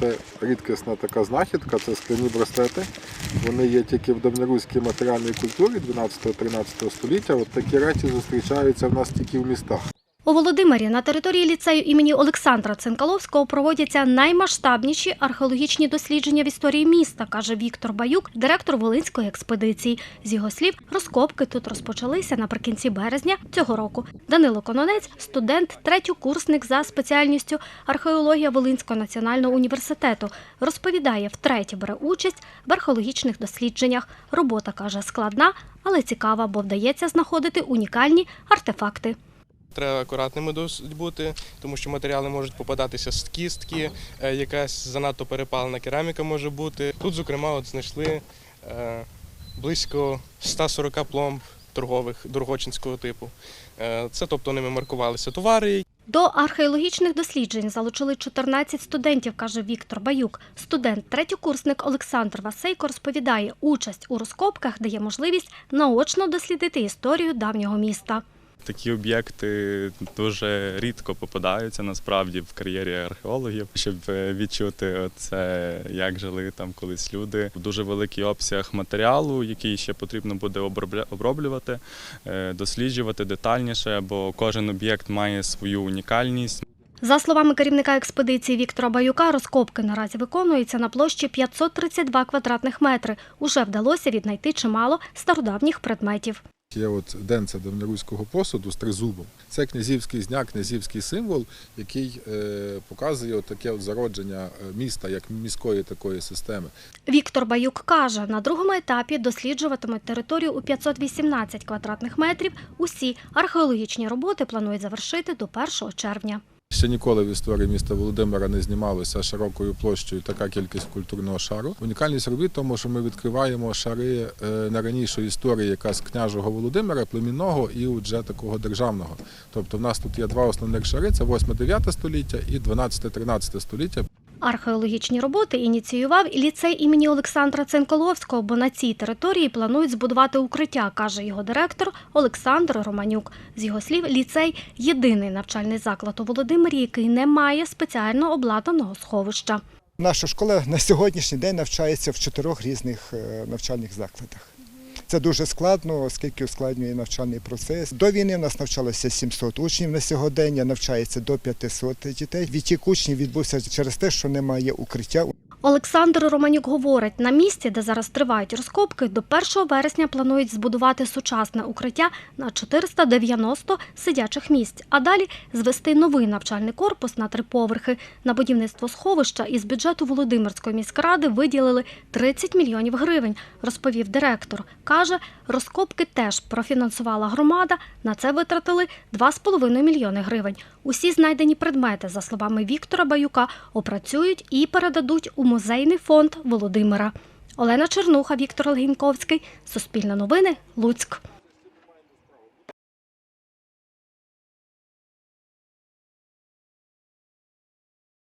Це рідкісна така знахідка, це скляні браслети. Вони є тільки в давньоруській матеріальній культурі 12-13 століття. От такі речі зустрічаються в нас тільки в містах. У Володимирі на території ліцею імені Олександра Цинкаловського проводяться наймасштабніші археологічні дослідження в історії міста, каже Віктор Баюк, директор Волинської експедиції. З його слів, розкопки тут розпочалися наприкінці березня цього року. Данило Кононець, студент, третьокурсник за спеціальністю археологія Волинського національного університету, розповідає, втретє бере участь в археологічних дослідженнях. Робота каже складна, але цікава, бо вдається знаходити унікальні артефакти. Треба акуратними досить бути, тому що матеріали можуть попадатися з кістки, е, якась занадто перепалена кераміка може бути. Тут, зокрема, от знайшли е, близько 140 пломб торгових дорогочинського типу. Е, Це тобто ними маркувалися товари, До археологічних досліджень залучили 14 студентів, каже Віктор Баюк. Студент, третьокурсник Олександр Васейко розповідає, участь у розкопках дає можливість наочно дослідити історію давнього міста. Такі об'єкти дуже рідко попадаються насправді в кар'єрі археологів, щоб е, відчути це, як жили там колись люди. Дуже великий обсяг матеріалу, який ще потрібно буде оброблювати, е, досліджувати детальніше, бо кожен об'єкт має свою унікальність. За словами керівника експедиції Віктора Баюка, розкопки наразі виконуються на площі 532 квадратних метри. Уже вдалося віднайти чимало стародавніх предметів. Є от денце давньоруського посуду з тризубом. Це князівський зняк, князівський символ, який е, показує от таке от зародження е, міста як міської такої системи. Віктор Баюк каже, на другому етапі досліджуватимуть територію у 518 квадратних метрів. Усі археологічні роботи планують завершити до 1 червня. Ще ніколи в історії міста Володимира не знімалося широкою площею така кількість культурного шару. Унікальність робіт тому, що ми відкриваємо шари е, на ранішої історії, якраз княжого Володимира, племінного і вже такого державного. Тобто в нас тут є два основних шари: це 8-9 століття і 12-13 століття. Археологічні роботи ініціював ліцей імені Олександра Ценколовського, бо на цій території планують збудувати укриття, каже його директор Олександр Романюк. З його слів, ліцей єдиний навчальний заклад у Володимирі, який не має спеціально обладнаного сховища. Наша школа на сьогоднішній день навчається в чотирьох різних е, навчальних закладах. Це дуже складно, оскільки ускладнює навчальний процес. До війни в нас навчалося 700 учнів на сьогодення, навчається до 500 дітей. Відтік учнів відбувся через те, що немає укриття. Олександр Романюк говорить, на місці, де зараз тривають розкопки, до 1 вересня планують збудувати сучасне укриття на 490 сидячих місць, а далі звести новий навчальний корпус на три поверхи. На будівництво сховища із бюджету Володимирської міськради виділили 30 мільйонів гривень, розповів директор. Каже, розкопки теж профінансувала громада. На це витратили 2,5 мільйони гривень. Усі знайдені предмети, за словами Віктора Баюка, опрацюють і передадуть у музейний фонд Володимира. Олена Чернуха, Віктор Легіньковський. Суспільне новини. Луцьк.